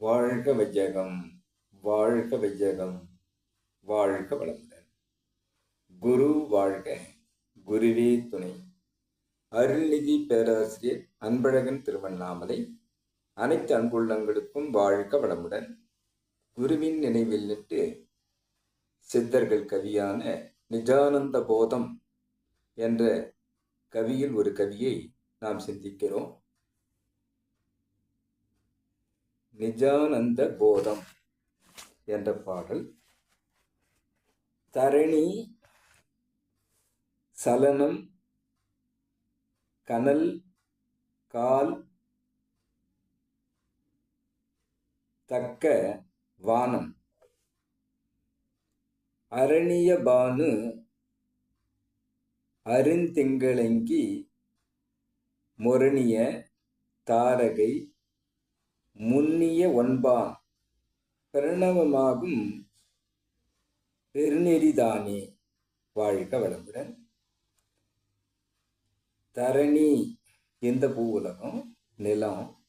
வாழ்க வையகம் வாழ்க வையகம் வாழ்க வளமுடன். குரு வாழ்க குருவே துணை. அருள்நிதி பேராசிரியர் அன்பழகன் திருவண்ணாமலை அனைத்து அன்புள்ளங்களுக்கும் வாழ்க வளமுடன். குருவின் நினைவில் நின்று சித்தர்கள் கவியான நிஜானந்த போதம் என்ற கவியில் ஒரு கவியை நாம் சிந்திக்கிறோம். நிஜானந்த போதம் என்ற பாடல். தரணி சலனம் கனல் கால் தக்க வானம். அரணிய பானு அருந்திங்களங்கி முரணிய தாரகை முன்னிய ஒன்பான் பிரணவமாகும் பெருநெறிதானே வாழ்க வளமுடன். தரணி இந்த பூ உலகம்? நிலம்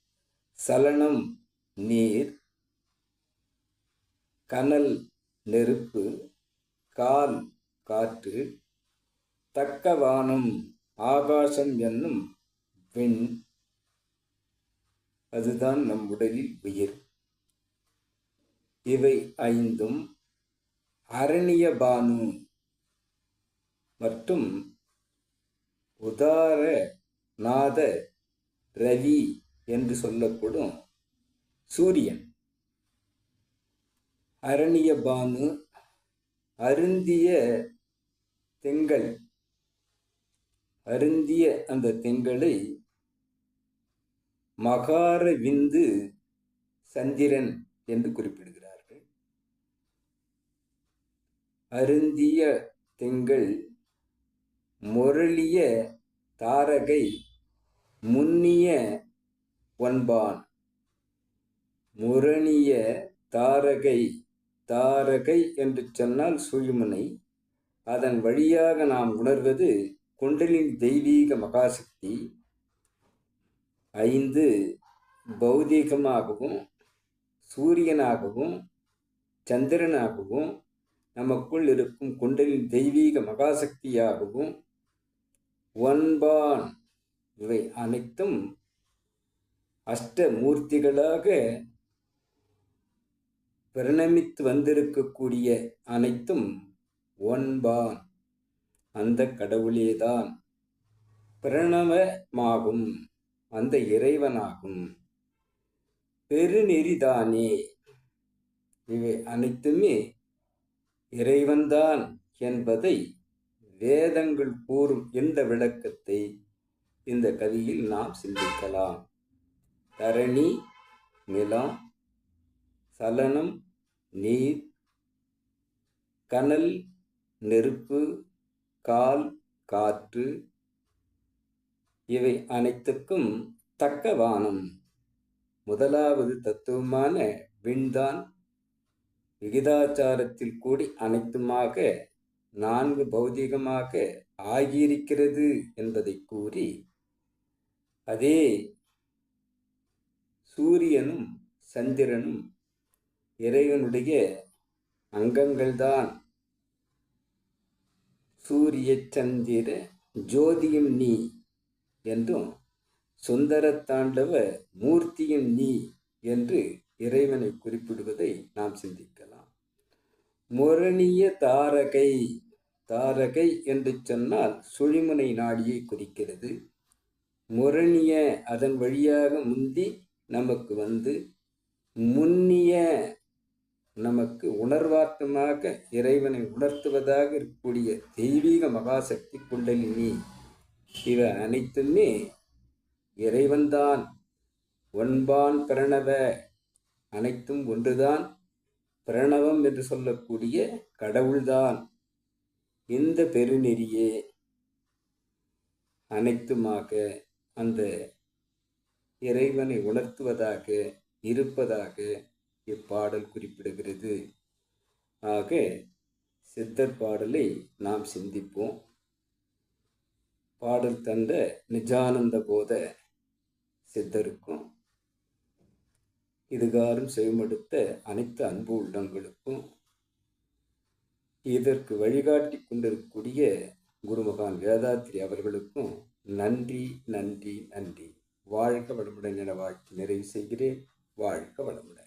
சலனம் நீர் கனல் நெருப்பு கால் காற்று தக்க வானம் ஆகாசம் என்னும் விண் அதுதான் நம் உடலில் உயிர். இவை ஐந்தும் அரணிய பானு மற்றும் உதார நாத ரவி என்று சொல்லப்படும் சூரியன். அரணிய பானு அருந்திய திங்கள். அருந்திய அந்த திங்களை மகார விந்து சந்திரன் என்று குறிப்பிடுகிறார்கள். அருந்திய திங்கள் முரளிய தாரகை முன்னிய ஒன்பான் முரணிய தாரகை தாரகை என்று சொன்னால் சுழிமுனை. அதன் வழியாக நாம் உணர்வது குண்டலின் தெய்வீக மகாசக்தி. ஐந்து பௌதீகமாகவும் சூரியனாகவும் சந்திரனாகவும் நமக்குள் இருக்கும் குண்டலின் தெய்வீக மகாசக்தியாகவும் ஒன்பான் இவை அனைத்தும் அஷ்டமூர்த்திகளாக பிரணமித்து வந்திருக்கக்கூடிய அனைத்தும் ஒன்பான் அந்த கடவுளேதான். பிரணவமாகும். அந்த இறைவனாகும். பெருநெறிதானே இவை அனைத்துமே இறைவன்தான் என்பதை வேதங்கள் கூறும் இந்த விளக்கத்தை இந்த கவியில் நாம் சிந்திக்கலாம்? தரணி நிலம் சலனம் நீர் கனல் நெருப்பு கால் காற்று இவை அனைத்துக்கும் தக்க வானம் முதலாவது தத்துவமான விண்தான் விகிதாச்சாரத்தில் கூடி அனைத்துமாக நான்கு பௌதிகமாக ஆகியிருக்கிறது என்பதை கூறி அதே சூரியனும் சந்திரனும் இறைவனுடைய அங்கங்கள்தான். சூரிய சந்திர ஜோதியும் நீ என்றும் சுந்தர தாண்டவ மூர்த்தியும் நீ என்று இறைவனை குறிப்பிடுவதை நாம் சிந்திக்கலாம். முரணிய தாரகை தாரகை என்று சொன்னால் சுழிமுனை நாடியை குறிக்கிறது. முரணிய அதன் வழியாக முந்தி நமக்கு வந்து முன்னிய நமக்கு உணர்வார்த்தமாக இறைவனை உணர்த்துவதாக இருக்கக்கூடிய தெய்வீக மகாசக்தி குண்டலினி இவை அனைத்துமே இறைவன்தான். ஒன்பான் பிரணவ அனைத்தும் ஒன்றுதான். பிரணவம் என்று சொல்லக்கூடிய கடவுள்தான். இந்த பெருநெறியே அனைத்துமாக அந்த இறைவனை உணர்த்துவதாக இருப்பதாக இப்பாடல் குறிப்பிடுகிறது. ஆக சித்தர் பாடலை நாம் சிந்திப்போம். பாடல் தந்த நிஜானந்த போத சித்தருக்கும் இதுகாரும் செவிமடுத்த அனைத்து அன்பு உள்ளங்களுக்கும் இதற்கு வழிகாட்டி கொண்டிருக்கக்கூடிய குருமகான் வேதாத்ரி அவர்களுக்கும் நன்றி நன்றி நன்றி. வாழ்க வளமுடன் என வாழ்த்து நிறைவு செய்கிறேன். வாழ்க வளமுடன்.